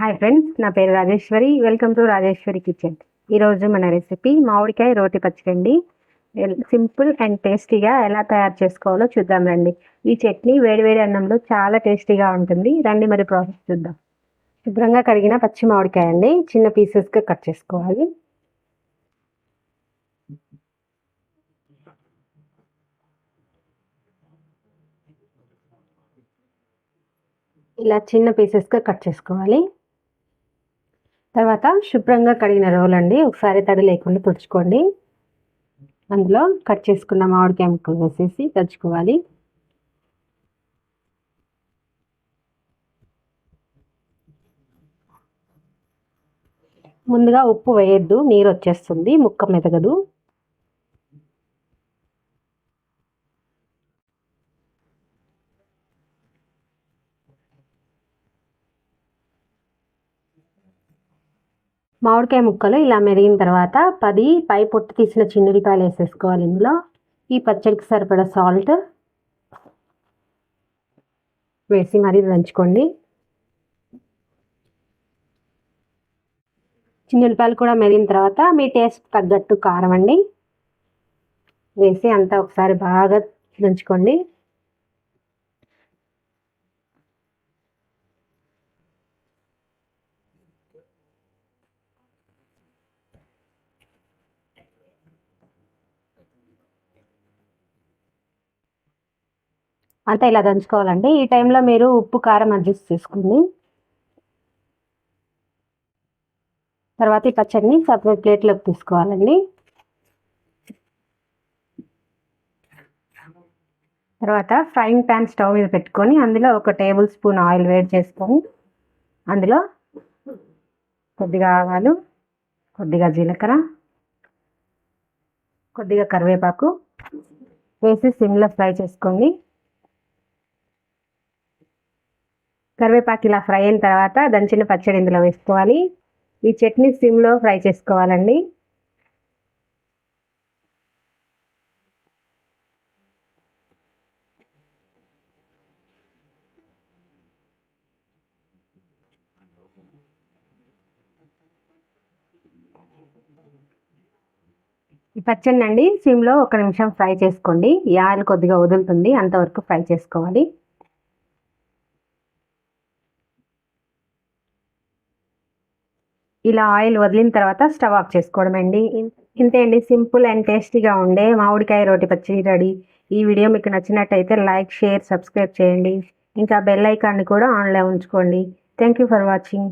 Hi friends నా పేరు Rajeshwari. Welcome to Rajeshwari kitchen ఈరోజు మన రెసిపీ మామిడికాయ రోటి పచ్చడి సింపుల్ అండ్ టేస్టీగా ఎలా తయారు చేసుకోవాలో చూద్దాం రండి. ఈ చట్నీ వేడివేడి అన్నంలో చాలా టేస్టీగా ఉంటుంది. రండి మరి ప్రాసెస్ చూద్దాం. శుభ్రంగా కడిగిన పచ్చి మామిడికాయ అండి చిన్న పీసెస్గా కట్ చేసుకోవాలి. ఇలా చిన్న పీసెస్గా కట్ చేసుకోవాలి. తర్వాత శుభ్రంగా కడిగిన రోల్ అండి ఒకసారి తడి లేకుండా తుడుచుకోండి. అందులో కట్ చేసుకున్న మామిడికాయ ముక్కలు వేసేసి తెచ్చుకోవాలి ముందుగా ఉప్పు వేయద్దు నీరు వచ్చేస్తుంది ముక్క మెదగదు. మామిడికాయ ముక్కలు ఇలా మెరిగిన తర్వాత పది పై పొట్టు తీసిన చిన్నుడిపాయలు వేసేసుకోవాలి ఇందులో. ఈ పచ్చడికి సరిపడా సాల్ట్ వేసి మరీ దంచుకోండి. చిన్నులపాయలు కూడా మెరిగిన తర్వాత మీ టేస్ట్ తగ్గట్టు కారం అండి. వేసి అంతా ఒకసారి బాగా దంచుకోండి. అంతా ఇలా దంచుకోవాలండి. ఈ టైంలో మీరు ఉప్పు కారం అడ్జస్ట్ చేసుకుని తర్వాత ఈ పచ్చడిని సపరేట్ ప్లేట్లోకి తీసుకోవాలండి. తర్వాత ఫ్రైయింగ్ ప్యాన్ స్టవ్ మీద పెట్టుకొని అందులో ఒక టేబుల్ స్పూన్ ఆయిల్ వేడి చేసుకొని అందులో కొద్దిగా ఆవాలు కొద్దిగా జీలకర్ర కొద్దిగా కరివేపాకు వేసి సిమ్లో ఫ్రై చేసుకోండి కరివేపాకు ఇలా ఫ్రై అయిన తర్వాత దంచిన పచ్చడి ఇందులో వేసుకోవాలి. ఈ చట్నీ సిమ్లో ఫ్రై చేసుకోవాలండి. ఈ పచ్చడి అండి సిమ్లో ఒక నిమిషం ఫ్రై చేసుకోండి. ఈ ఆయిల్ కొద్దిగా వదులుతుంది అంతవరకు ఫ్రై చేసుకోవాలి. ఇలా ఆయిల్ వదిలిన తర్వాత స్టవ్ ఆఫ్ చేసుకోవడం అండి ఇంతే అండి. సింపుల్ అండ్ టేస్టీగా ఉండే మామిడికాయ రోటి పచ్చడి రెడీ. ఈ వీడియో మీకు నచ్చినట్టయితే లైక్ షేర్ సబ్స్క్రైబ్ చేయండి. ఇంకా బెల్ ఐకాన్ని కూడా ఆన్లో ఉంచుకోండి. Thank you for watching.